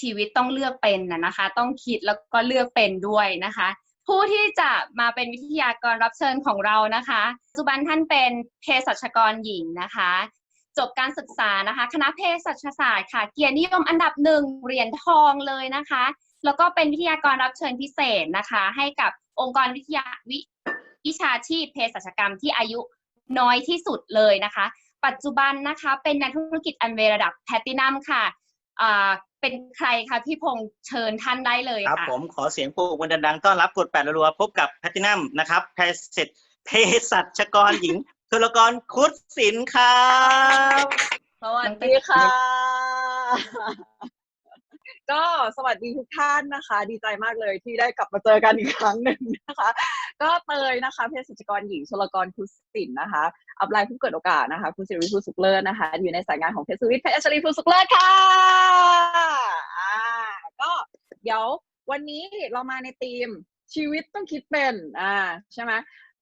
ชีวิตต้องเลือกเป็นนะนะคะ ต้องคิดแล้วก็เลือกเป็นด้วยนะคะ ผู้ที่จะมาเป็นวิทยากรรับเชิญของเรานะคะปัจจุบันท่านเป็นเภสัชกรหญิงนะคะ จบการศึกษานะคะ คณะเภสัชศาสตร์ค่ะ เกียรตินิยมอันดับหนึ่งเหรียญทองเลยนะคะ แล้วก็เป็นวิทยากรรับเชิญพิเศษนะคะ ให้กับองค์กรวิทยาวิวิชาชีพเภสัชกรรมที่อายุน้อยที่สุดเลยนะคะ ปัจจุบันนะคะเป็นนักธุรกิจอันเวระดับแพลตินัมค่ะ เป็นใครคะพี่พงษ์เชิญท่านได้เลยครับค่ะผมขอเสียงปรบมือดังๆต้อนรับกดแปดรัวๆพบกับแพทินัมนะครับเภสัชเภสัชกรหญิงธุรกรคุดศิลป์ครับ สวัสดีค่ะ ก็สวัสดีทุกท่านนะคะ ดีใจมากเลยที่ได้กลับมาเจอกันอีกครั้งหนึ่งนะคะ ก็เตยนะคะเภสัชกรหญิงชลกรคุศินนะคะ อัปไลน์ผู้เกิดโอกาสนะคะคุณสิริภูสุขเลิศนะคะ อยู่ในสายงานของเพชรสุวิทย์เพชรชรีภูสุขเลิศค่ะอ่าก็เดี๋ยววันนี้เรามาในธีมชีวิตต้องคิดเป็นอ่าใช่ไหม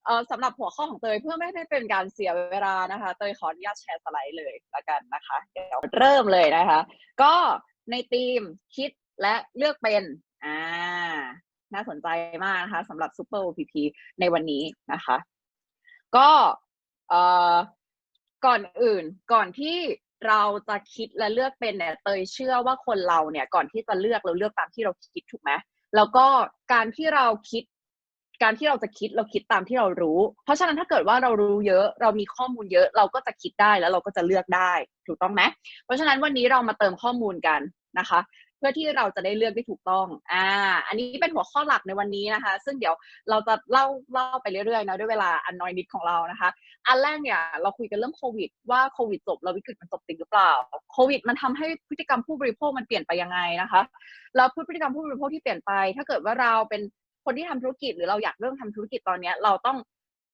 เออสำหรับหัวข้อของเตยเพื่อไม่ให้เป็นการเสียเวลานะคะ เตยขออนุญาตแชร์สไลด์เลยละกันนะคะ เดี๋ยวเริ่มเลยนะคะ ก็ ในทีมคิดและเลือกเป็น อ่า น่าสนใจมากนะคะสำหรับ Super OPP ในวันนี้นะคะ ก็เอ่อก่อนอื่นก่อนที่เราจะคิดและเลือกเป็นเนี่ยเตยเชื่อว่าคนเราเนี่ย ก่อนที่จะเลือกเราเลือกตามที่เราคิดถูกไหมแล้วก็การที่เราคิด การที่เราจะคิดเราคิดตามที่เรารู้ เพราะฉะนั้นถ้าเกิดว่าเรารู้เยอะเรามีข้อมูลเยอะเราก็จะคิดได้แล้วเราก็จะเลือกได้ถูกต้องไหมเพราะฉะนั้นวันนี้เรามาเติมข้อมูลกันนะคะ เพื่อที่เราจะได้เลือกได้ถูกต้องอ่าอันนี้เป็นหัวข้อหลักในวันนี้นะคะ ซึ่งเดี๋ยวเราจะเล่าเล่าไปเรื่อยๆนะด้วยเวลาอันน้อยนิดของเรานะคะ อันแรกเนี่ยเราคุยกันเรื่องโควิด ว่าโควิดจบแล้ววิกฤตมันจบจริงหรือเปล่าโควิด มันทำให้พฤติกรรมผู้บริโภคมันเปลี่ยนไปยังไงนะคะแล้วพฤติกรรมผู้บริโภคที่เปลี่ยนไป ถ้าเกิดว่าเราเป็น คนที่ทำธุรกิจหรือเราอยากเริ่มทำธุรกิจตอนเนี้ยเราต้อง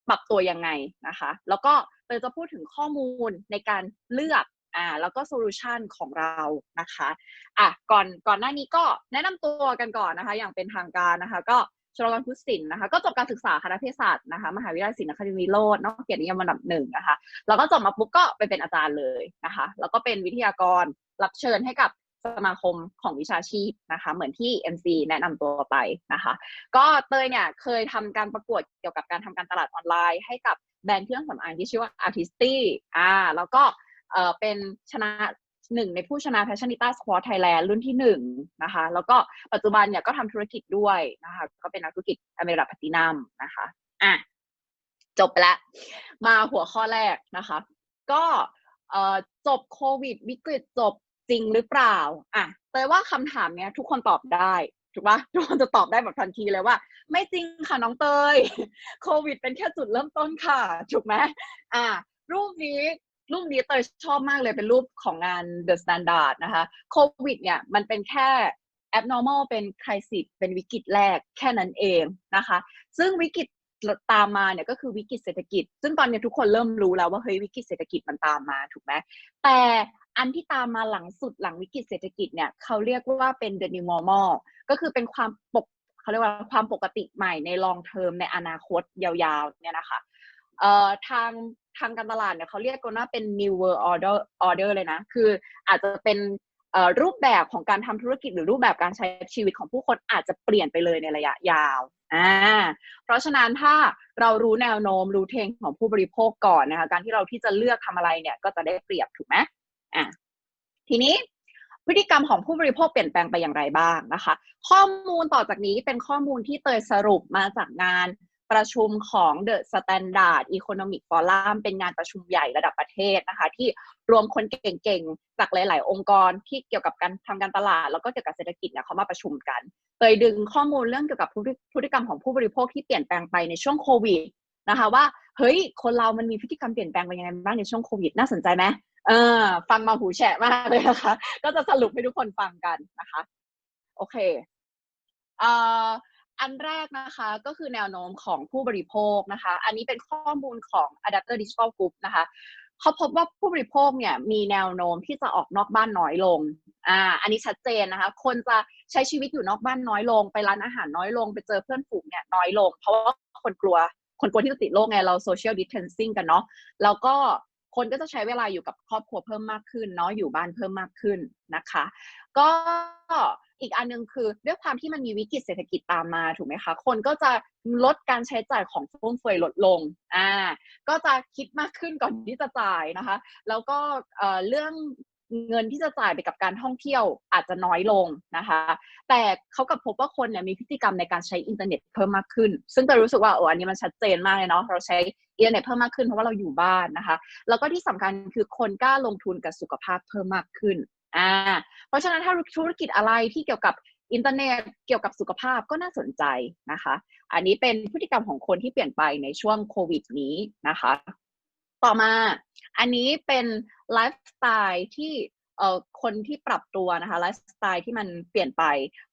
ปรับตัวยังไงนะคะ แล้วก็เราจะพูดถึงข้อมูลในการเลือกอ่าแล้วก็โซลูชันของเรานะคะอะก่อนก่อนหน้านี้ก็แนะนำตัวกันก่อนนะคะ อย่างเป็นทางการนะคะ ก็ชลกรพุทธศิลป์นะคะ ก็จบการศึกษาคณะเภสัชนะคะ มหาวิทยาลัยศิลปคริร์วิโรจน์นอกเกียรตินิยมอันดับหนึ่งนะคะ แล้วก็จบมาปุ๊บก็ไปเป็นอาจารย์เลยนะคะ แล้วก็เป็นวิทยากรรับเชิญให้กับ สมาคมของวิชาชีพนะคะ เหมือนที่ MC แนะนำตัวไปนะคะ ก็เตยเนี่ยเคยทำการประกวดเกี่ยวกับการทำการตลาดออนไลน์ให้กับแบรนด์เครื่องสำอางที่ชื่อว่า Artisty อ่าแล้วก็เออเป็นชนะหนึ่งในผู้ชนะ Passionita Squad Thailand รุ่นที่หนึ่งนะคะ แล้วก็ปัจจุบันเนี่ยก็ทำธุรกิจด้วยนะคะ ก็เป็นนักธุรกิจอเมริกาพัตินัมนะคะอะจบไปแล้วมาหัวข้อแรกนะคะ ก็จบโควิด วิกฤตจบ จริงหรือเปล่าอะเตยว่าคำถามเนี้ย ทุกคนตอบได้ถูกปะทุกคนจะตอบได้แบบทันทีเลยว่า ไม่จริงค่ะน้องเตยโควิด เป็นแค่จุดเริ่มต้นค่ะถูกไหมอะรูปนี้รูปนี้เตยชอบมากเลยเป็นรูปของงาน The Standard นะคะโควิดเนี่ยมันเป็นแค่ abnormal เป็น crisis เป็นวิกฤตแรกแค่นั้นเองนะคะ ซึ่งวิกฤตตามมาเนี่ยก็คือวิกฤตเศรษฐกิจ ซึ่งตอนนี้ทุกคนเริ่มรู้แล้วว่าเฮ้ยวิกฤตเศรษฐกิจมันตามมาถูกไหมแต่ อันที่ตามมาหลังสุดหลังวิกฤตเศรษฐกิจเนี่ยเขาเรียกว่าเป็น the new normal ก็คือเป็นความปกเขาเรียกว่าความปกติใหม่ใน long term ในอนาคตยาวๆเนี่ยนะคะเอ่อทางทางการตลาดเนี่ยเขาเรียกกันว่าเป็น new world order order เลยนะ คืออาจจะเป็นรูปแบบของการทำธุรกิจหรือรูปแบบการใช้ชีวิตของผู้คนอาจจะเปลี่ยนไปเลยในระยะยาวอ่าเพราะฉะนั้นถ้าเรารู้แนวโน้มรู้เทรนด์ของผู้บริโภคก่อนนะคะ การที่เราที่จะเลือกทำอะไรเนี่ยก็จะได้เปรียบถูกไหม อะทีนี้พฤติกรรมของผู้บริโภคเปลี่ยนแปลงไปอย่างไรบ้างนะคะ ข้อมูลต่อจากนี้เป็นข้อมูลที่เตยสรุปมาจากงานประชุมของ The Standard Economic Forum เป็นงานประชุมใหญ่ระดับประเทศนะคะ ที่รวมคนเก่งๆ จากหลาย ๆ องค์กรที่เกี่ยวกับการทำการตลาด แล้วก็เกี่ยวกับเศรษฐกิจเนี่ยเขามาประชุมกันเตยดึงข้อมูลเรื่องเกี่ยวกับพฤติกรรมของผู้บริโภคที่เปลี่ยนแปลงไปในช่วงโควิดนะคะว่าเฮ้ยคนเรามันมีพฤติกรรมเปลี่ยนแปลงไปยังไงบ้างในช่วงโควิดน่าสนใจไหม เออฟังมาหูแฉะมากเลยนะคะ ก็จะสรุปให้ทุกคนฟังกันนะคะ โอเคเอ่ออันแรกนะคะก็คือแนวโน้มของผู้บริโภคนะคะ อันนี้เป็นข้อมูลของ Adapter Digital Group นะคะเขาพบว่าผู้บริโภคเนี่ยมีแนวโน้มที่จะออกนอกบ้านน้อยลง อ่า อันนี้ชัดเจนนะคะ คนจะใช้ชีวิตอยู่นอกบ้านน้อยลง ไปร้านอาหารน้อยลง ไปเจอเพื่อนฝูงเนี่ยน้อยลง เพราะว่าคนกลัว คนกลัวที่จะติดโรคไง เรา social distancing กันเนาะ แล้วก็ คนก็จะใช้เวลาอยู่กับครอบครัวเพิ่มมากขึ้นเนาะอยู่บ้านเพิ่มมากขึ้นนะคะ ก็อีกอันหนึงคือด้วยความที่มันมีวิกฤตเศรษฐกิจตามมาถูกไหมคะ คนก็จะลดการใช้จ่ายของฟุ่มเฟือยลดลงอ่าก็จะคิดมากขึ้นก่อนที่จะจ่ายนะคะ แล้วก็เอ่อเรื่อง เงินที่จะจ่ายไปกับการท่องเที่ยวอาจจะน้อยลงนะคะ แต่เขากับพบว่าคนเนี่ยมีพฤติกรรมในการใช้อินเทอร์เน็ตเพิ่มมากขึ้น ซึ่งจะรู้สึกว่าโอ้อันนี้มันชัดเจนมากเลยเนาะเราใช้อินเทอร์เน็ตเพิ่มมากขึ้นเพราะว่าเราอยู่บ้านนะคะ แล้วก็ที่สำคัญคือคนกล้าลงทุนกับสุขภาพเพิ่มมากขึ้นอ่าเพราะฉะนั้นถ้าธุรกิจอะไรที่เกี่ยวกับอินเทอร์เน็ตเกี่ยวกับสุขภาพก็น่าสนใจนะคะ อันนี้เป็นพฤติกรรมของคนที่เปลี่ยนไปในช่วงโควิดนี้นะคะ ต่อมา อันนี้เป็น ไลฟ์สไตล์ที่เอ่อคนที่ปรับตัวนะคะไลฟ์สไตล์ที่มันเปลี่ยนไป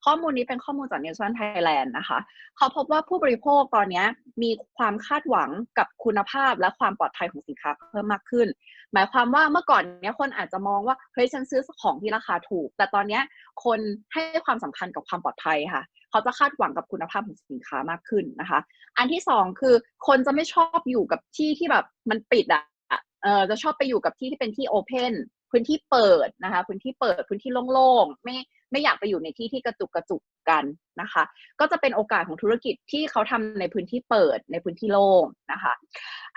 ข้อมูลนี้เป็นข้อมูลจาก n e w s 1 Thailand นะคะ เขาพบว่าผู้บริโภคตอนนี้มีความคาดหวังกับคุณภาพและความปลอดภัยของสินค้าเพิ่มมากขึ้น หมายความว่าเมื่อก่อนเนี้ยคนอาจจะมองว่าเฮ้ยฉันซื้อของที่ราคาถูก แต่ตอนนี้คนให้ความสำคัญกับความปลอดภัยค่ะ เขาจะคาดหวังกับคุณภาพของสินค้ามากขึ้นนะคะ อันที่สองคือคนจะไม่ชอบอยู่กับที่ที่แบบมันปิดอะ ออจะชอบไปอยู่กับที่ที่เป็นที่โอเพนพื้นที่เปิดนะคะ พื้นที่เปิดพื้นที่โล่งๆไม่ไม่อยากไปอยู่ในที่ที่กระจุกกระจุกกันนะคะ ก็จะเป็นโอกาสของธุรกิจที่เขาทำในพื้นที่เปิดในพื้นที่โล่งนะคะ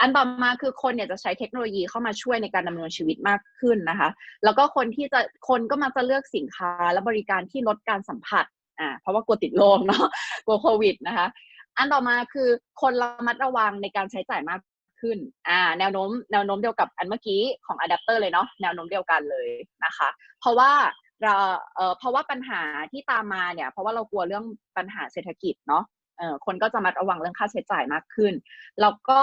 อันต่อมาคือคนเนี่ยจะใช้เทคโนโลยีเข้ามาช่วยในการดำเนินชีวิตมากขึ้นนะคะ แล้วก็คนที่จะคนก็มักจะเลือกสินค้าและบริการที่ลดการสัมผัสอ่าเพราะว่ากลัวติดโรคเนาะกลัวโควิดนะคะ อันต่อมาคือคนระมัดระวังในการใช้จ่ายมาก ขึ้นอ่าแนวโน้มแนวโน้มเดียวกับอันเมื่อกี้ของอะแดปเตอร์เลยเนาะแนวโน้มเดียวกันเลยนะคะ เพราะว่าเราเอ่อเพราะว่าปัญหาที่ตามมาเนี่ย เพราะว่าเรากลัวเรื่องปัญหาเศรษฐกิจเนาะเออคนก็จะมัดระวังเรื่องค่าใช้จ่ายมากขึ้น แล้วก็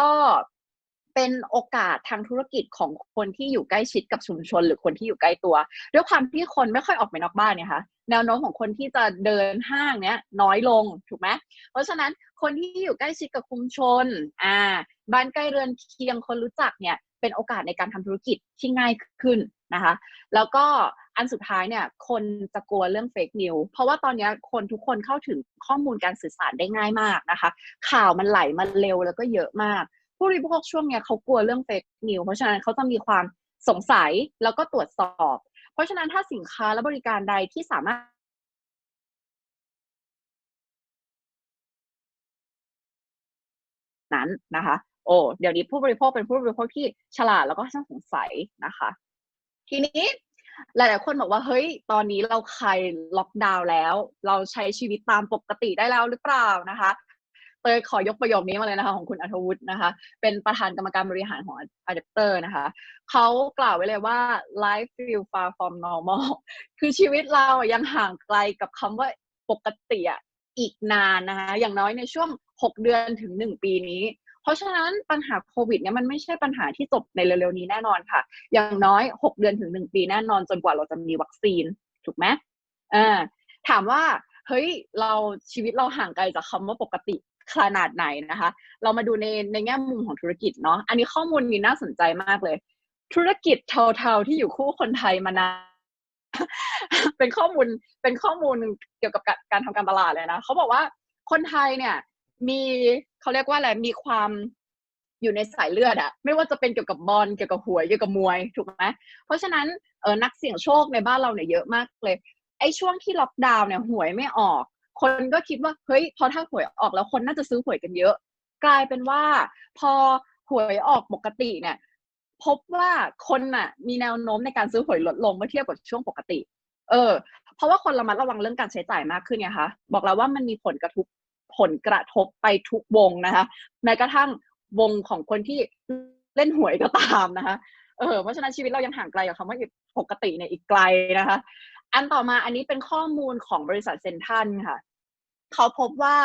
เป็นโอกาสทางธุรกิจของคนที่อยู่ใกล้ชิดกับชุมชน หรือคนที่อยู่ใกล้ตัว ด้วยความที่คนไม่ค่อยออกไปนอกบ้านเนี่ยค่ะแนวโน้มของคนที่จะเดินห้างเนี้ยน้อยลงถูกไหมเพราะฉะนั้นคนที่อยู่ใกล้ชิดกับชุมชนอ่า บ้านใกล้เรือนเคียงคนรู้จักเนี่ยเป็นโอกาสในการทำธุรกิจที่ง่ายขึ้นนะคะ แล้วก็อันสุดท้ายเนี่ยคนจะกลัวเรื่องเฟกนิวเพราะว่าตอนนี้คนทุกคนเข้าถึงข้อมูลการสื่อสารได้ง่ายมากนะคะ ข่าวมันไหลมาเร็วแล้วก็เยอะมาก ผู้บริโภคช่วงเนี้ยเขากลัวเรื่องเฟกนิวเพราะฉะนั้นเขาจะมีความสงสัยแล้วก็ตรวจสอบ เพราะฉะนั้นถ้าสินค้าและบริการใดที่สามารถนั้นนะคะ โอ้เดี๋ยวนี้ผู้บริโภคเป็นผู้บริโภคที่ฉลาดแล้วก็ช่างสงสัยนะคะ ทีนี้หลายๆคนบอกว่าเฮ้ย ตอนนี้เราคลายล็อกดาวน์แล้ว เราใช้ชีวิตตามปกติได้แล้วหรือเปล่านะคะเตยขอยกประโยคนี้มาเลยนะคะ ของคุณอัธวุฒินะคะ เป็นประธานกรรมการบริหารของ Adapter นะคะเขากล่าวไว้เลยว่า life feel far from normal คือชีวิตเรายังห่างไกลกับคำว่าปกติอีกนานนะคะ อย่างน้อยในช่วง 6 เดือนถึง 1 ปีนี้ ราะฉะนั้นปัญหาโควิดเนี่ยมันไม่ใช่ปัญหาที่จบในเร็วๆนี้แน่นอนค่ะ อย่างน้อย 6 เดือนถึง 1 ปีแน่นอนจนกว่าเราจะมีวัคซีนถูกไหมอ่าถามว่าเฮ้ยเราชีวิตเราห่างไกลจากคำว่าปกติขนาดไหนนะคะ เรามาดูในในแง่มุมของธุรกิจเนาะอันนี้ข้อมูลนี้น่าสนใจมากเลย ธุรกิจเทาๆที่อยู่คู่คนไทยมานานเป็นข้อมูลเป็นข้อมูลเกี่ยวกับการการทำการตลาดเลยนะเขาบอกว่าคนไทยเนี่ย มีเขาเรียกว่าอะไรมีความอยู่ในสายเลือดอะไม่ว่าจะเป็นเกี่ยวกับบอลเกี่ยวกับหวยเกี่ยวกับมวยถูกไหมเพราะฉะนั้นเออนักเสี่ยงโชคในบ้านเราเนี่ยเยอะมากเลย ไอ้ช่วงที่ล็อกดาวน์เนี่ยหวยไม่ออก คนก็คิดว่าเฮ้ยพอถ้าหวยออกแล้วคนน่าจะซื้อหวยกันเยอะ กลายเป็นว่า พอหวยออกปกติเนี่ย พบว่าคนน่ะ มีแนวโน้มในการซื้อหวยลดลงเมื่อเทียบกับช่วงปกติ เออ เพราะว่าคนระมัดระวังเรื่องการใช้จ่ายมากขึ้นไงคะบอกแล้วว่ามันมีผลกระทบ ผลกระทบไปทุกวงนะคะ แม้กระทั่งวงของคนที่เล่นหวยก็ตามนะคะ เออ เพราะฉะนั้นชีวิตเรายังห่างไกลกับคำว่าปกติเนี่ยอีกไกลนะคะ อันต่อมาอันนี้เป็นข้อมูลของบริษัทเซนทันค่ะ เขาพบว่า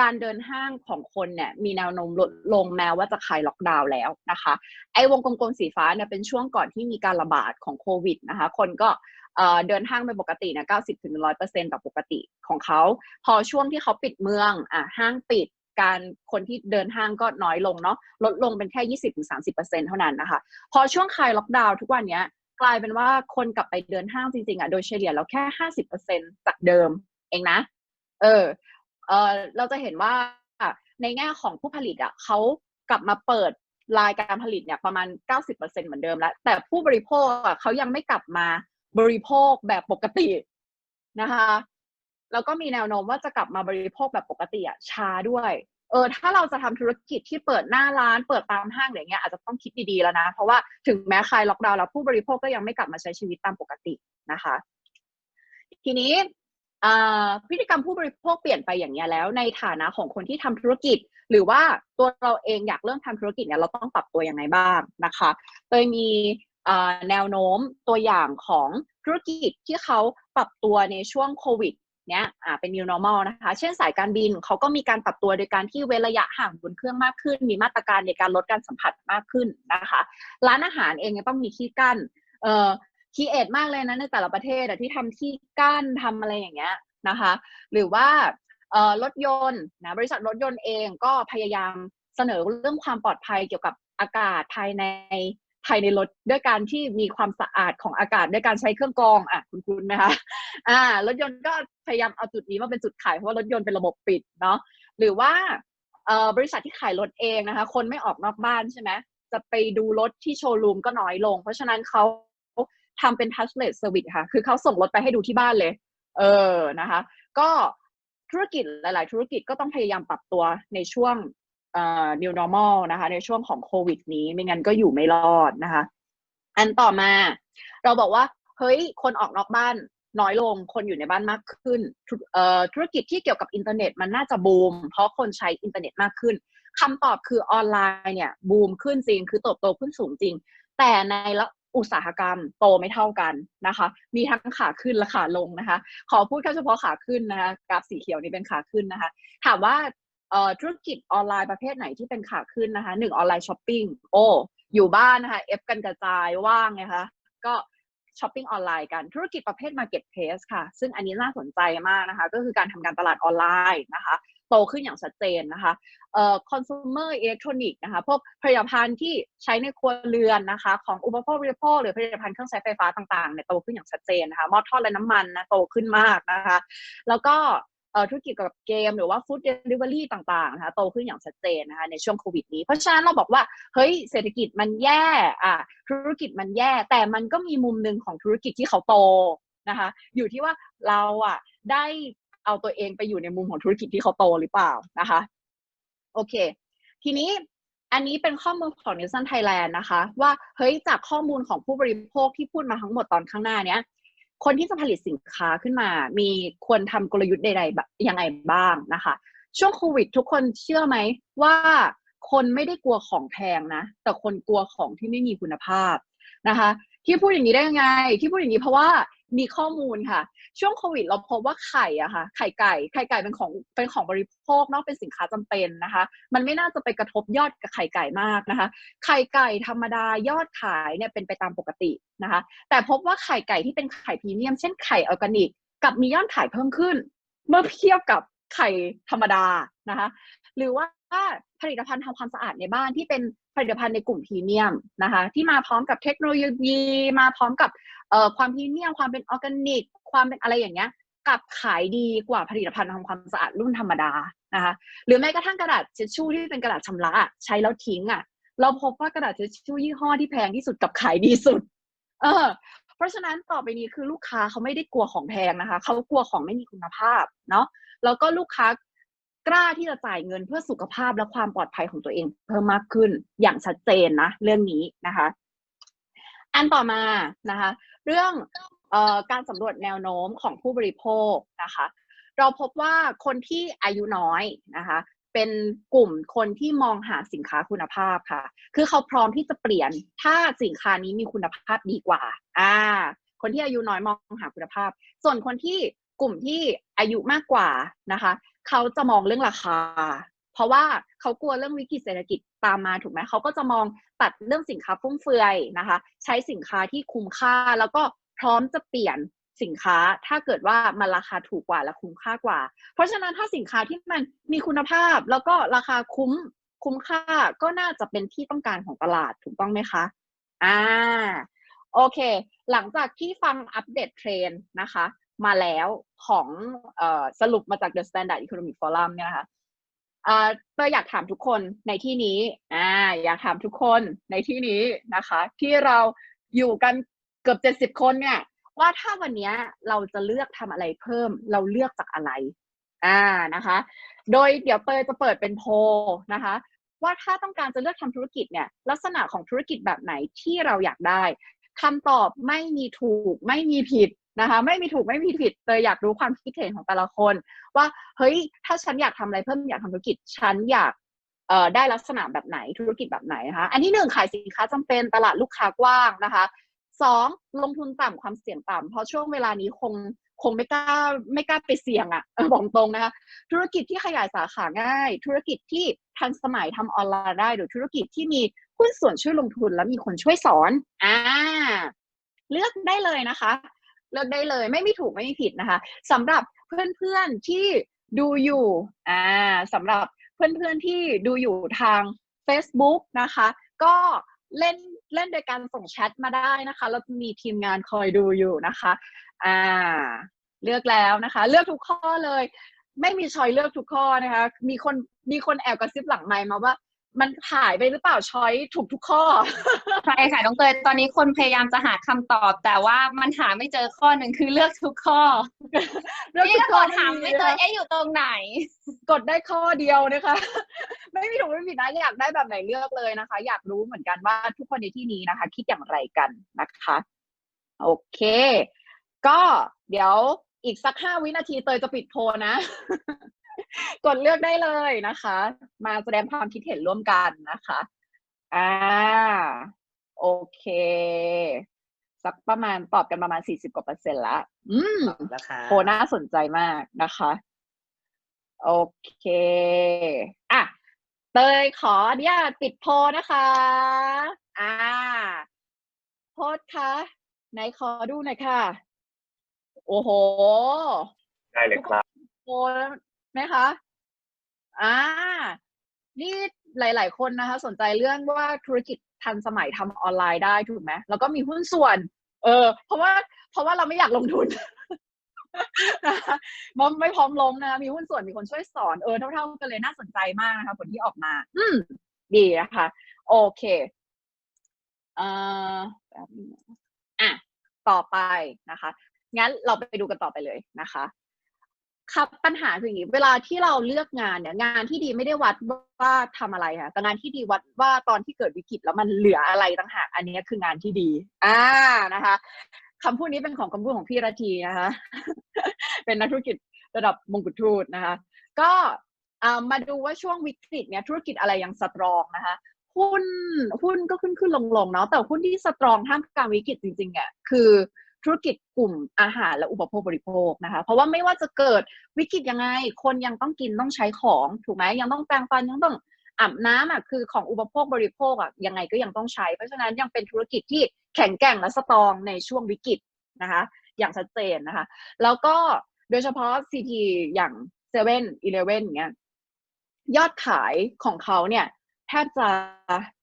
การเดินห้างของคนเนี่ยมีแนวโน้มลดลงแม้ว่าจะคลายล็อกดาวน์แล้วนะคะ ไอ้วงกลมๆสีฟ้าเนี่ยเป็นช่วงก่อนที่มีการระบาดของโควิดนะคะ คนก็เดินห้างเป็นปกตินะ90ถึง100%แบบปกติของเขา พอช่วงที่เขาปิดเมืองอะห้างปิดการคนที่เดินห้างก็น้อยลงเนาะลดลงเป็นแค่ 20-30%เท่านั้นนะคะ พอช่วงคลายล็อกดาวน์ทุกวันนี้กลายเป็นว่าคนกลับไปเดินห้างจริงๆอะโดยเฉลี่ยแล้วแค่ 50%จากเดิมเองนะ เออ เออเราจะเห็นว่าในแง่ของผู้ผลิตอะเขากลับมาเปิดลายการผลิตเนี่ยประมาณ 90%เหมือนเดิมแล้ว แต่ผู้บริโภคอะเขายังไม่กลับมาบริโภคแบบปกตินะคะแล้วก็มีแนวโน้มว่าจะกลับมาบริโภคแบบปกติอะช้าด้วย เออ ถ้าเราจะทำธุรกิจที่เปิดหน้าร้าน เปิดตามห้างอะไรเงี้ยอาจจะต้องคิดดีๆแล้วนะ เพราะว่าถึงแม้คลายล็อกดาวน์แล้วผู้บริโภคก็ยังไม่กลับมาใช้ชีวิตตามปกตินะคะ ทีนี้ พฤติกรรมผู้บริโภคเปลี่ยนไปอย่างนี้แล้ว ในฐานะของคนที่ทำธุรกิจ หรือว่าตัวเราเองอยากเริ่มทำธุรกิจเนี่ยเราต้องปรับตัวยังไงบ้างนะคะโดยมีแนวโน้มตัวอย่างของธุรกิจที่เขาปรับตัวในช่วงโควิดเนี้ยเป็น new normal นะคะ เช่นสายการบินเขาก็มีการปรับตัวโดยการที่เว้นระยะห่างบนเครื่องมากขึ้น มีมาตรการในการลดการสัมผัสมากขึ้นนะคะ ร้านอาหารเองยังต้องมีที่กั้น เอ่อคีเอทมากเลยนะในแต่ละประเทศอะที่ทำที่กั้นทำอะไรอย่างเงี้ยนะคะ หรือว่ารถยนต์นะบริษัทรถยนต์เองก็พยายามเสนอเรื่องความปลอดภัยเกี่ยวกับอากาศภายในภายในรถด้วยการที่มีความสะอาดของอากาศด้วยการใช้เครื่องกรองอะคุณคุณไหมคะอ่ารถยนต์ก็พยายามเอาจุดนี้มาเป็นจุดขายเพราะว่ารถยนต์เป็นระบบปิดเนาะหรือว่าเอ่อบริษัทที่ขายรถเองนะคะ คนไม่ออกนอกบ้านใช่ไหมจะไปดูรถที่โชว์รูมก็น้อยลง เพราะฉะนั้นเขา ทำเป็น touchless service ค่ะ คือเขาส่งรถไปให้ดูที่บ้านเลย เออนะคะ ก็ธุรกิจหลาย ๆ ธุรกิจก็ต้องพยายามปรับตัวในช่วงเอ่อ new normal นะคะ ในช่วงของโควิดนี้ไม่งั้นก็อยู่ไม่รอดนะคะ อันต่อมา เราบอกว่า เฮ้ย คนออกนอกบ้านน้อยลง คนอยู่ในบ้านมากขึ้น ธุเอ่อธุรกิจที่เกี่ยวกับอินเทอร์เน็ตมันน่าจะบูม เพราะคนใช้อินเทอร์เน็ตมากขึ้นคำตอบคือออนไลน์เนี่ยบูมขึ้นจริง คือเติบโตขึ้นสูงจริง แต่ในละ อุตสาหกรรมโตไม่เท่ากันนะคะ มีทั้งขาขึ้นและขาลงนะคะ ขอพูดแค่เฉพาะขาขึ้นนะคะกราฟสีเขียวนี่เป็นขาขึ้นนะคะ ถามว่าธุรกิจออนไลน์ประเภทไหนที่เป็นขาขึ้นนะคะหนึ่งออนไลน์ช้อปปิ้งโอ้อยู่บ้านนะคะเอฟกันกระจายว่างไงคะก็ช้อปปิ้งออนไลน์กันธุรกิจประเภท Marketplace ค่ะ ซึ่งอันนี้น่าสนใจมากนะคะ ก็คือการทำการตลาดออนไลน์นะคะ โตขึ้นอย่างชัดเจนนะคะเอ่อ consumer electronic นะคะพวกผลิตภัณฑ์ที่ใช้ในครัวเรือนนะคะของอุปโภคบริโภคหรือผลิตภัณฑ์เครื่องใช้ไฟฟ้าต่างๆเนี่ยโตขึ้นอย่างชัดเจนนะคะหม้อทอดและน้ำมันนะโตขึ้นมากนะคะแล้วก็เอ่อธุรกิจเกี่ยวกับเกมหรือว่าฟู้ดเดลิเวอรี่ต่างๆนะคะโตขึ้นอย่างชัดเจนนะคะในช่วงโควิดนี้ เพราะฉะนั้นเราบอกว่าเฮ้ยเศรษฐกิจมันแย่อะธุรกิจมันแย่ แต่มันก็มีมุมหนึ่งของธุรกิจที่เขาโตนะคะ อยู่ที่ว่าเราอะได้ เอาตัวเองไปอยู่ในมุมของธุรกิจที่เขาโตหรือเปล่านะคะ โอเค ทีนี้อันนี้เป็นข้อมูลของ Nielsen Thailand นะคะ ว่าเฮ้ยจากข้อมูลของผู้บริโภคที่พูดมาทั้งหมดตอนข้างหน้าเนี้ยคนที่จะผลิตสินค้าขึ้นมา มีควรทำกลยุทธ์ใดๆยังไงบ้างนะคะ ช่วงโควิด ทุกคนเชื่อไหมว่าคนไม่ได้กลัวของแพงนะ แต่คนกลัวของที่ไม่มีคุณภาพนะคะ ที่พูดอย่างนี้ได้ยังไง ที่พูดอย่างนี้เพราะว่ามีข้อมูลค่ะ ช่วงโควิดเราพบว่าไข่อะค่ะ ไข่ไก่ ไข่ไก่เป็นของเป็นของบริโภคนอกเป็นสินค้าจำเป็นนะคะ มันไม่น่าจะไปกระทบยอดกับไข่ไก่มากนะคะ ไข่ไก่ธรรมดายอดขายเนี่ยเป็นไปตามปกตินะคะ แต่พบว่าไข่ไก่ที่เป็นไข่พรีเมียม เช่นไข่ออร์แกนิกกับมียอดขายเพิ่มขึ้น เมื่อเทียบกับไข่ธรรมดานะคะ หรือว่า ว่าผลิตภัณฑ์ทำความสะอาดในบ้านที่เป็นผลิตภัณฑ์ในกลุ่มพรีเมียมนะคะ ที่มาพร้อมกับเทคโนโลยี มาพร้อมกับความพรีเมียม ความเป็นออร์แกนิก ความเป็นอะไรอย่างเงี้ยกับขายดีกว่าผลิตภัณฑ์ทำความสะอาดรุ่นธรรมดานะคะ หรือแม้กระทั่งกระดาษเช็ดชู่ที่เป็นกระดาษชำระใช้แล้วทิ้งอะ เราพบว่ากระดาษเช็ดชู่ยี่ห้อที่แพงที่สุดกับขายดีสุด เออ เพราะฉะนั้นต่อไปนี้คือลูกค้าเขาไม่ได้กลัวของแพงนะคะ เขากลัวของไม่มีคุณภาพเนาะแล้วก็ลูกค้า กล้าที่จะจ่ายเงินเพื่อสุขภาพและความปลอดภัยของตัวเองเพิ่มมากขึ้นอย่างชัดเจนนะเรื่องนี้นะคะ อันต่อมานะคะ เรื่องออการสำรวจแนวโน้มของผู้บริโภคนะคะ เราพบว่าคนที่อายุน้อยนะคะ เป็นกลุ่มคนที่มองหาสินค้าคุณภาพค่ะ คือเขาพร้อมที่จะเปลี่ยนถ้าสินค้านี้มีคุณภาพดีกว่าอ่าคนที่อายุน้อยมองหาคุณภาพ ส่วนคนที่กลุ่มที่อายุมากกว่านะคะ เขาจะมองเรื่องราคา เพราะว่าเขากลัวเรื่องวิกฤตเศรษฐกิจตามมาถูกไหมเขาก็จะมองตัดเรื่องสินค้าฟุ่มเฟือยนะคะ ใช้สินค้าที่คุ้มค่าแล้วก็พร้อมจะเปลี่ยนสินค้าถ้าเกิดว่ามันราคาถูกกว่าและคุ้มค่ากว่า เพราะฉะนั้นถ้าสินค้าที่มันมีคุณภาพแล้วก็ราคาคุ้มคุ้มค่าก็น่าจะเป็นที่ต้องการของตลาดถูกต้องไหมคะ อ่า โอเค หลังจากที่ฟังอัปเดตเทรนนะคะ มาแล้วของอสรุปมาจาก The Standard Economic Forum เนี่ยนะคะอ่าเตยอยากถามทุกคนในที่นี้อ่าอยากถามทุกคนในที่นี้นะคะ ที่เราอยู่กันเกือบเจ็ดสิบคนเนี่ย ว่าถ้าวันนี้เราจะเลือกทำอะไรเพิ่ม เราเลือกจากอะไรอ่านะคะ โดยเดี๋ยวเตยจะเปิดเป็นโพลนะคะ ว่าถ้าต้องการจะเลือกทำธุรกิจเนี่ย ลักษณะของธุรกิจแบบไหนที่เราอยากได้คำตอบไม่มีถูกไม่มีผิด นะคะ ไม่มีถูกไม่มีผิดเตยอยากรู้ความคิดเห็นของแต่ละคน ว่าเฮ้ยถ้าฉันอยากทำอะไรเพิ่มอยากทำธุรกิจฉันอยากเอ่อได้ลักษณะแบบไหนธุรกิจแบบไหนนะคะ อันที่หนึ่งขายสินค้าจำเป็นตลาดลูกค้ากว้างนะคะสองลงทุนต่ำความเสี่ยงต่ำเพราะช่วงเวลานี้คงคงไม่กล้าไม่กล้าไปเสี่ยงอะ่ะบอกตรงนะคะธุรกิจที่ขยายสาขาง่าย ธุรกิจที่ทันสมัยทำออนไลน์ได้ หรือธุรกิจที่มีหุ้นส่วนช่วยลงทุนและมีคนช่วยสอนอ่าเลือกได้เลยนะคะ เลือกได้เลย ไม่มีถูกไม่มีผิดนะคะสำหรับเพื่อนๆที่ดูอยู่อ่าสำหรับเพื่อนๆที่ดูอยู่ทาง Facebook นะคะ ก็เล่นเล่นโดยการส่งแชทมาได้นะคะแล้วมีทีมงานคอยดูอยู่นะคะอ่าเลือกแล้วนะคะ เลือกทุกข้อเลย ไม่มีชอยเลือกทุกข้อนะคะ มีคนมีคนแอบกระซิบหลังไมค์มาว่า มันถ่ายไปหรือเปล่าชอยถูกทุกข้อใช่ค่ะน้องเตยตอนนี้คนพยายามจะหาคำตอบ แต่ว่ามันหาไม่เจอข้อหนึ่งคือเลือกทุกข้อเลือกนี่ทุกก็ข้กอดถามไม่เจอเอ๊ะอยู่ตรงไหน กดได้ข้อเดียวนะคะ ไม่มีถูกไม่มีผิดนะอยากได้แบบไหนเลือกเลยนะคะ อยากรู้เหมือนกันว่าทุกคนในที่นี้นะคะ คิดอย่างไรกันนะคะ โอเค ก็เดี๋ยวอีกสักห้าวินาทีเตยจะปิดโพลนะ กดเลือกได้เลยนะคะ มาแสดงความคิดเห็นร่วมกันนะคะอ่าโอเค สักประมาณตอบกันประมาณสี่สิบกว่าเปอร์เซ็นต์ละอืมราคาโพลน่าสนใจมากนะคะ โอเค อะ เตยขออนุญาตปิดโพลนะคะ อ่า โพสต์คะไหนขอดูหน่อยค่ะ โอ้โห ได้เลยครับโพล ไหมคะอ่านี่หลาย ๆ คนนะคะ สนใจเรื่องว่าธุรกิจทันสมัยทำออนไลน์ได้ถูกไหมแล้วก็มีหุ้นส่วน เออ เพราะว่า เพราะว่าเราไม่อยากลงทุนนะคะมันไม่พร้อมล้มนะคะมีหุ้นส่วนมีคนช่วยสอนเออเท่า ๆ กันเลยน่าสนใจมากนะคะผลที่ออกมา อืม ดีนะคะโอเคเอ่อแบบอะต่อไปนะคะงั้นเราไปดูกันต่อไปเลยนะคะ ครับปัญหาคืออย่างนี้ เวลาที่เราเลือกงานเนี่ย งานที่ดีไม่ได้วัดว่าทำอะไรค่ะแต่งานที่ดีวัดว่าตอนที่เกิดวิกฤตแล้วมันเหลืออะไรต่างหากอันนี้คืองานที่ดี อ่านะคะคำพูดนี้เป็นของคำพูดของพี่ราทีนะคะ เป็นนักธุรกิจระดับมงกุฎทูตนะคะ ก็มาดูว่าช่วงวิกฤตเนี่ยธุรกิจอะไรยังสตรองนะคะหุ้นหุ้นก็ขึ้นขึ้นลงลงเนาะแต่หุ้นที่สตรองท่ามกลางวิกฤตจริงๆอะคือ ธุรกิจกลุ่มอาหารและอุปโภคบริโภคนะคะ เพราะว่าไม่ว่าจะเกิดวิกฤตยังไง คนยังต้องกินต้องใช้ของถูกไหมยังต้องแปรงฟันยังต้องอาบน้ำอะคือของอุปโภคบริโภคอะยังไงก็ยังต้องใช้ เพราะฉะนั้นยังเป็นธุรกิจที่แข็งแกร่งและสตรองในช่วงวิกฤตนะคะ อย่างชัดเจนนะคะ แล้วก็โดยเฉพาะ CT อย่างเซเว่นอีเลเว่นเงี้ยยอดขายของเขาเนี่ย แทบจะ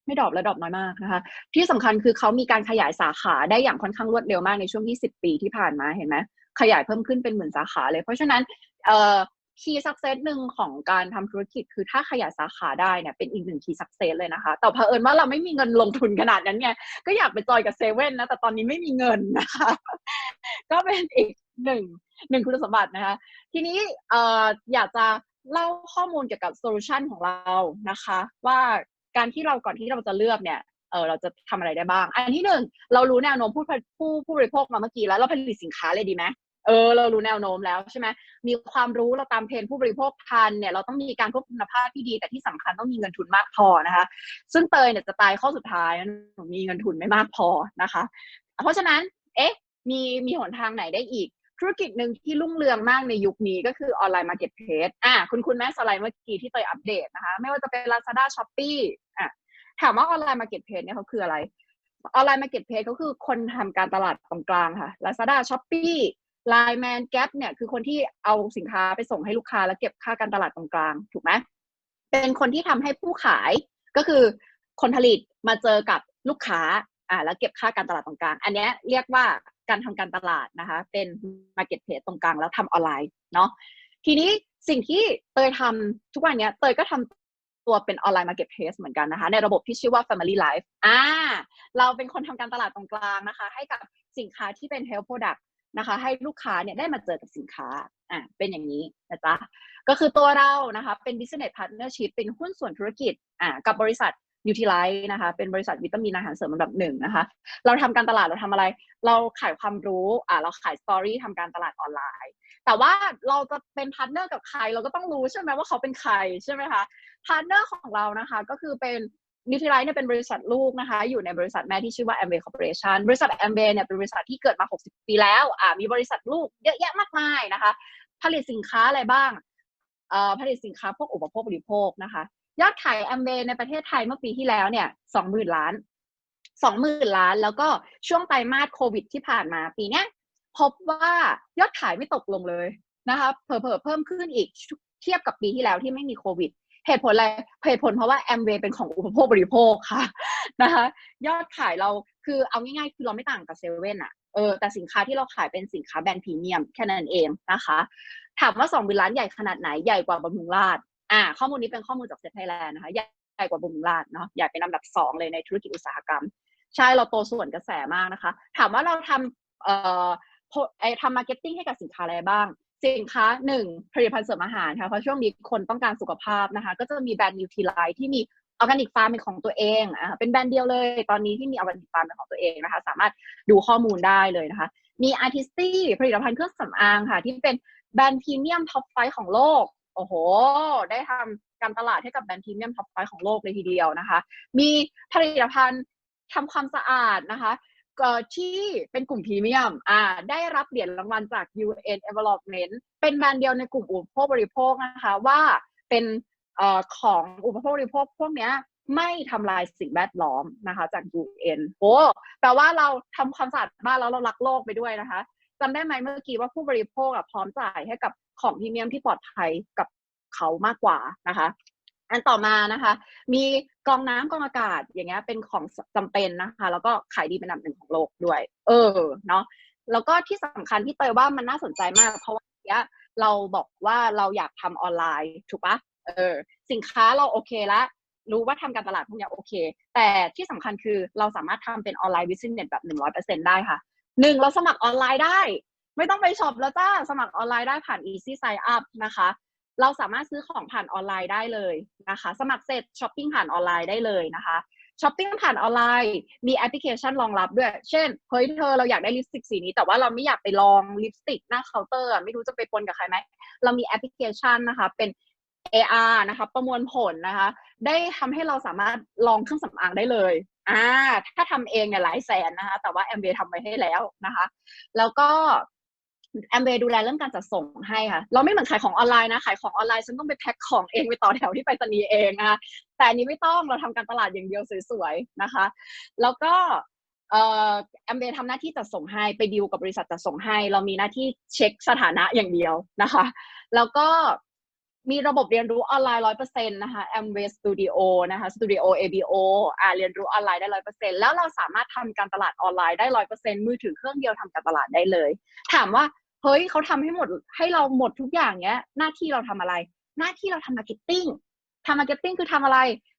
ไม่ดรอปและดรอปน้อยมากนะคะ ที่สำคัญคือเขามีการขยายสาขาได้อย่างค่อนข้างรวดเร็วมากในช่วง 20 ปีที่ผ่านมาเห็นไหมขยายเพิ่มขึ้นเป็นหมื่นสาขาเลย เพราะฉะนั้นเอ่อ key success หนึ่งของการทำธุรกิจคือถ้าขยายสาขาได้เนี่ยเป็นอีกหนึ่ง key success เลยนะคะ แต่เผอิญว่าเราไม่มีเงินลงทุนขนาดนั้นไงก็อยากไปจอยกับเซเว่นนะแต่ตอนนี้ไม่มีเงินนะคะ ก็เป็นอีกหนึ่งหนึ่งคุณสมบัตินะคะ ทีนี้เอ่ออยากจะ เล่าข้อมูลเกี่ยวกับโซลูชันของเรานะคะ ว่าการที่เราก่อนที่เราจะเลือกเนี่ยเออเราจะทำอะไรได้บ้าง อันที่หนึ่งเรารู้แนวโน้มผู้ผู้ผู้บริโภคมาเมื่อกี้แล้วเราผลิตสินค้าเลยดีไหมเออเรารู้แนวโน้มแล้วใช่ไหมมีความรู้เราตามเทรนผู้บริโภคทันเนี่ยเราต้องมีการควบคุมคุณภาพที่ดี แต่ที่สำคัญต้องมีเงินทุนมากพอนะคะ ซึ่งเตยเนี่ยจะตายข้อสุดท้ายหนูมีเงินทุนไม่มากพอนะคะ เพราะฉะนั้นเอ๊ะมีมีหนทางไหนได้อีก ธุรกิจหนึ่งที่รุ่งเรืองมากในยุคนี้ก็คือออนไลน์มาร์เก็ตเพจอะคุณคุณแม่สไลด์เมื่อกี้ที่เตยอัปเดตนะคะ ไม่ว่าจะเป็น Lazada Shopee อะถามว่าออนไลน์มาร์เก็ตเพจเนี่ยเขาคืออะไร ออนไลน์มาร์เก็ตเพจก็คือคนทำการตลาดตรงกลางค่ะ Lazada Shopee Line Man Gap เนี่ยคือคนที่เอาสินค้าไปส่งให้ลูกค้าแล้วเก็บค่าการตลาดตรงกลาง ถูกไหมเป็นคนที่ทำให้ผู้ขายก็คือคนผลิตมาเจอกับลูกค้าอ่าแล้วเก็บค่าการตลาดตรงกลาง อันนี้เรียกว่า การทำการตลาดนะคะ เป็น Market Place ตรงกลางแล้วทำออนไลน์เนาะทีนี้สิ่งที่เตยทำทุกวันเนี้ยเตยก็ทำตัวเป็นออนไลน์มาร์เก็ตเพลสเหมือนกันนะคะ ในระบบที่ชื่อว่า Family Life อ่าเราเป็นคนทำการตลาดตรงกลางนะคะ ให้กับสินค้าที่เป็น health product นะคะ ให้ลูกค้าเนี่ยได้มาเจอกับสินค้าอ่าเป็นอย่างนี้นะจ๊ะก็คือตัวเรานะคะเป็น business partnership เป็นหุ้นส่วนธุรกิจอ่ากับบริษัท Utilize นะคะ เป็นบริษัทวิตามินอาหารเสริมอันดับหนึ่งนะคะ เราทำการตลาดเราทำอะไร เราขายความรู้อ่าเราขายสตอรี่ทำการตลาดออนไลน์ แต่ว่าเราจะเป็นพาร์ทเนอร์กับใคร เราก็ต้องรู้ใช่ไหมว่าเขาเป็นใครใช่ไหมคะพาร์ทเนอร์ของเรานะคะก็คือเป็นนิติไลท์เนี่ยเป็นบริษัทลูกนะคะ อยู่ในบริษัทแม่ที่ชื่อว่า Amway Corporation บริษัท Amway เนี่ยเป็นบริษัทที่เกิดมา 60 ปีแล้วอ่ามีบริษัทลูกเยอะแยะมากมายนะคะ ผลิตสินค้าอะไรบ้างเอ่อผลิตสินค้าพวกอุปโภคบริโภคนะคะ ยอดขาย Amway ในประเทศไทยเมื่อปีที่แล้วเนี่ย20,000ล้าน20,000ล้าน แล้วก็ช่วงไตรมาสโควิดที่ผ่านมาปีเนี้ยพบว่ายอดขายไม่ตกลงเลยนะคะเผลอๆเพิ่มขึ้นอีกเทียบกับปีที่แล้วที่ไม่มีโควิดเหตุผลอะไรเหตุผลเพราะว่าแอมเวย์เป็นของอุปโภคบริโภคค่ะนะคะยอดขายเราคือเอาง่ายๆ คือเราไม่ต่างกับเซเว่นอะเออแต่สินค้าที่เราขายเป็นสินค้าแบรนด์พรีเมียมแค่นั้นเองนะคะ ถามว่าสองบิลล้านใหญ่ขนาดไหนใหญ่กว่าบำรุงราษฎร์ อ่าข้อมูลนี้เป็นข้อมูลจากเซ็ตไทยแลนด์นะคะใหญ่กว่าบำรุงราษฎร์เนาะใหญ่เป็นลำดับสองเลยในธุรกิจอุตสาหกรรม ใช่เราโตส่วนกระแสมากนะคะ ถามว่าเราทำเอ่อไอทำมาร์เก็ตติ้งให้กับสินค้าอะไรบ้าง สินค้าหนึ่งผลิตภัณฑ์เสริมอาหารค่ะเพราะช่วงนี้คนต้องการสุขภาพนะคะ ก็จะมีแบรนด์นิวท i ไลท์ที่มีออร์แกนิกฟาร์มเป็นของตัวเองอ่าเป็นแบรนด์เดียวเลย ตอนนี้ที่มีออร์แกนิกฟาร์มเป็นของตัวเองนะคะ สามารถดูข้อมูลได้เลยนะคะ มีอาร์ติสตี้ผลิตภัณฑ์เครื่องสำอางค่ะ ที่เป็นแบรนด์พรีเมียมท็อปไฟของโลก โอ้โห ได้ทำการตลาดให้กับแบรนด์พรีเมียมท็อปไฟของโลกเลยทีเดียวนะคะ มีผลิตภัณฑ์ทำความสะอาดนะคะที่เป็นกลุ่มพรีเมียมอ่าได้รับเหรียญรางวัลจาก UN Environment เป็นแบรนด์เดียวในกลุ่มอุปโภคบริโภคนะคะว่าเป็นอของอุปโภคบริโภคพวกนี้ไม่ทำลายสิ่งแวดล้อมนะคะ จาก UN โอ้แปลว่าเราทำความสะอาดบ้านแล้วเรารักโลกไปด้วยนะคะจำได้ไหมเมื่อกี้ว่าผู้บริโภคพร้อมจ่ายให้กับ ของพรีเมียมที่ปลอดภัยกับเขามากกว่านะคะ อันต่อมานะคะ มีกองน้ำกองอากาศอย่างเงี้ยเป็นของจำเป็นนะคะ แล้วก็ขายดีเป็นอันดับหนึ่งของโลกด้วย เออเนาะแล้วก็ที่สำคัญที่เตยว่ามันน่าสนใจมากเพราะว่าเนี้ยเราบอกว่าเราอยากทำออนไลน์ถูกปะเออสินค้าเราโอเคแล้วรู้ว่าทำการตลาดพวกนี้โอเค แต่ที่สำคัญคือเราสามารถทำเป็นออนไลน์วิสเน็ตแบบหนึ่งร้อยเปอร์เซ็นได้ค่ะหนึ่งเราสมัครออนไลน์ได้ ไม่ต้องไปช็อปแล้วจ้าสมัครออนไลน์ได้ผ่าน Easy Sign Up นะคะ เราสามารถซื้อของผ่านออนไลน์ได้เลยนะคะ สมัครเสร็จช้อปปิ้งผ่านออนไลน์ได้เลยนะคะช้อปปิ้งผ่านออนไลน์มีแอปพลิเคชันรองรับด้วย เช่นเฮ้ยเธอเราอยากได้ลิปสติกสีนี้ แต่ว่าเราไม่อยากไปลองลิปสติกหน้าเคาน์เตอร์ไม่รู้จะไปปนกับใครไหมเรามีแอปพลิเคชันนะคะ เป็น AR นะคะ ประมวลผลนะคะ ได้ทำให้เราสามารถลองเครื่องสำอางได้เลยอ่าถ้าทำเองเนี่ยหลายแสนนะคะ แต่ว่าแอมเบทำไว้ให้แล้วนะคะ แล้วก็ แอมเบดูแลเรื่องการจัดส่งให้ค่ะ เราไม่เหมือนขายของออนไลน์นะ ขายของออนไลน์ฉันต้องไปแพ็คของเองไปต่อแถวที่ไปรษณีย์เองนะคะแต่อันนี้ไม่ต้องเราทำการตลาดอย่างเดียวสวยๆนะคะ แล้วก็เอ่อแอมเบทำหน้าที่จัดส่งให้ไปดีลกับบริษัทจัดส่งให้ เรามีหน้าที่เช็คสถานะอย่างเดียวนะคะ แล้วก็ มีระบบเรียนรู้ออนไลน์ร้อยเปอร์เซ็นต์นะคะ Amway Studio นะคะ Studio ABO อ่าเรียนรู้ออนไลน์ได้ร้อยเปอร์เซ็นต์แล้วเราสามารถทำการตลาดออนไลน์ได้ร้อยเปอร์เซ็นต์มือถือเครื่องเดียวทำการตลาดได้เลย ถามว่า เฮ้ยเขาทำให้หมดให้เราหมดทุกอย่างเนี้ย หน้าที่เราทำอะไร หน้าที่เราทำมาร์เก็ตติ้งทำมาร์เก็ตติ้งคือทำอะไร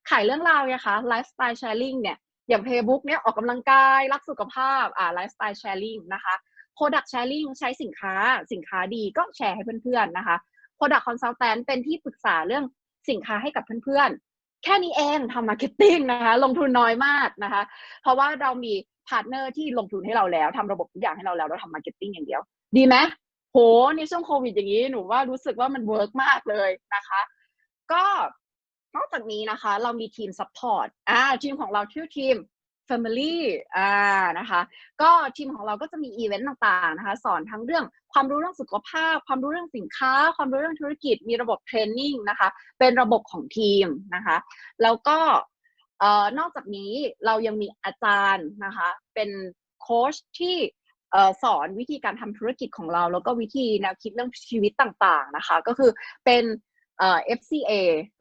ขายเรื่องราวไงคะไลฟ์สไตล์แชร์ลิงเนี่ย อย่าง Playbook เนี่ยออกกำลังกาย รักสุขภาพ อ่าไลฟ์สไตล์แชร์ลิงนะคะ Product Sharing ใช้สินค้า สินค้าดีก็แชร์ให้เพื่อนๆนะคะ Product Consultant เป็นที่ปรึกษาเรื่องสินค้าให้กับเพื่อนๆ แค่นี้เองทำมาร์เก็ตติ้งนะคะ ลงทุนน้อยมากนะคะ เพราะว่าเรามีพาร์ทเนอร์ที่ลงทุนให้เราแล้วทำระบบทุกอย่างให้เราแล้ว เราทำมาร์เก็ตติ้งอย่างเดียว ดีไหมโห ในช่วงโควิดอย่างนี้ หนูว่ารู้สึกว่ามันเวิร์กมากเลยนะคะ ก็นอกจากนี้นะคะ เรามีทีมซัพพอร์ตอ่าทีมของเราชื่อทีม Family อ่านะคะ ก็ทีมของเราก็จะมีอีเวนต์ต่างๆนะคะ สอนทั้งเรื่อง ความรู้เรื่องสุขภาพ ความรู้เรื่องสินค้า ความรู้เรื่องธุรกิจ มีระบบเทรนนิ่งนะคะ เป็นระบบของทีมนะคะ แล้วก็นอกจากนี้เรายังมีอาจารย์นะคะ เป็นโค้ชที่สอนวิธีการทำธุรกิจของเรา แล้วก็วิธีแนวคิดเรื่องชีวิตต่างๆนะคะ ก็คือเป็นเอ่อ FCA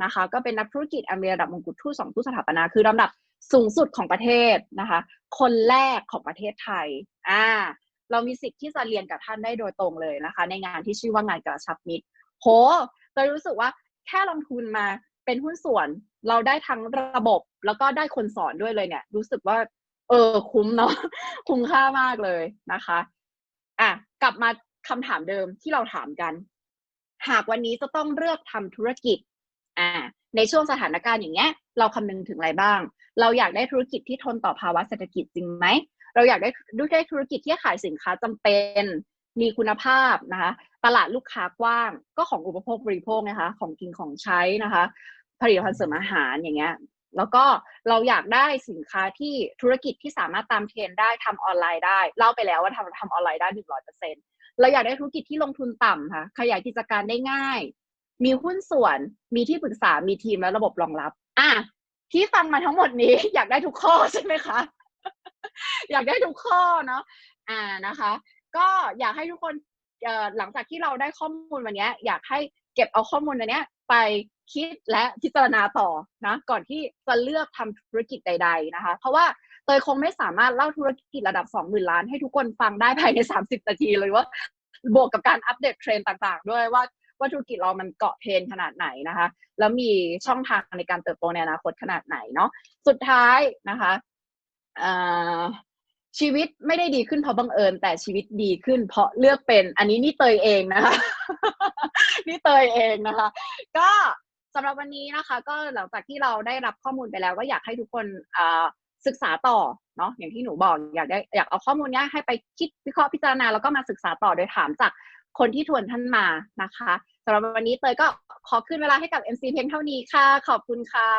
นะคะ ก็เป็นนักธุรกิจอเมริระดับมงกุฎทูตสองทูตสถาปนา คือลำดับสูงสุดของประเทศนะคะ คนแรกของประเทศไทย อ่า เรามีสิทธิ์ที่จะเรียนกับท่านได้โดยตรงเลยนะคะ ในงานที่ชื่อว่างานกระชับมิตรโหเตยรู้สึกว่าแค่ลงทุนมาเป็นหุ้นส่วนเราได้ทั้งระบบแล้วก็ได้คนสอนด้วยเลยเนี่ย รู้สึกว่า เออ คุ้มเนาะคุ้มค่ามากเลยนะคะ อะ กลับมาคำถามเดิมที่เราถามกัน หากวันนี้จะต้องเลือกทำธุรกิจ อ่า ในช่วงสถานการณ์อย่างเงี้ย เราคำนึงถึงอะไรบ้าง เราอยากได้ธุรกิจที่ทนต่อภาวะเศรษฐกิจจริงไหม เราอยากได้ได้ธุรกิจที่ขายสินค้าจำเป็นมีคุณภาพนะคะตลาดลูกค้ากว้างก็ของอุปโภคบริโภคนะคะของกินของใช้นะคะผลิตภัณฑ์เสริมอาหารอย่างเงี้ยแล้วก็เราอยากได้สินค้าที่ธุรกิจที่สามารถตามเทรนได้ทำออนไลน์ได้เล่าไปแล้วว่าทำทำออนไลน์ได้หนึ่งร้อยเปอร์เซ็นเราอยากได้ธุรกิจที่ลงทุนต่ำค่ะขยายกิจการได้ง่าย มีหุ้นส่วนมีที่ปรึกษามีทีมและระบบรองรับ อะที่ฟังมาทั้งหมดนี้อยากได้ทุกข้อใช่ไหมคะ อยากได้ทุกข้อเนาะอ่านะคะ ก็อยากให้ทุกคนหลังจากที่เราได้ข้อมูลวันนี้อยากให้เก็บเอาข้อมูลอันนี้ไปคิดและพิจารณาต่อนะก่อนที่จะเลือกทำธุรกิจใด ๆนะคะ เพราะว่าเตยคงไม่สามารถเล่าธุรกิจระดับสองหมื่นล้านให้ทุกคนฟังได้ภายในสามสิบนาทีเลยว่า บวกกับการอัปเดตเทรนต่างๆ ด้วยว่าว่าธุรกิจเรามันเกาะเทรนขนาดไหนนะคะ แล้วมีช่องทางในการเติบโตในอนาคตขนาดไหนเนาะสุดท้ายนะคะ ชีวิตไม่ได้ดีขึ้นเพราะบังเอิญ แต่ชีวิตดีขึ้นเพราะเลือกเป็น อันนี้นี่เตยเองนะคะ นี่เตยเองนะคะ ก็สำหรับวันนี้นะคะ ก็หลังจากที่เราได้รับข้อมูลไปแล้ว ก็อยากให้ทุกคนศึกษาต่อเนาะอย่างที่หนูบอกอยากได้อยากเอาข้อมูลนี้ให้ไปคิดวิเคราะห์พิจารณาแล้วก็มาศึกษาต่อโดยถามจากคนที่ทวนท่านมานะคะสำหรับวันนี้เตยก็ขอขึ้นเวลาให้กับ MC เพียงเท่านี้ค่ะ ขอบคุณค่ะ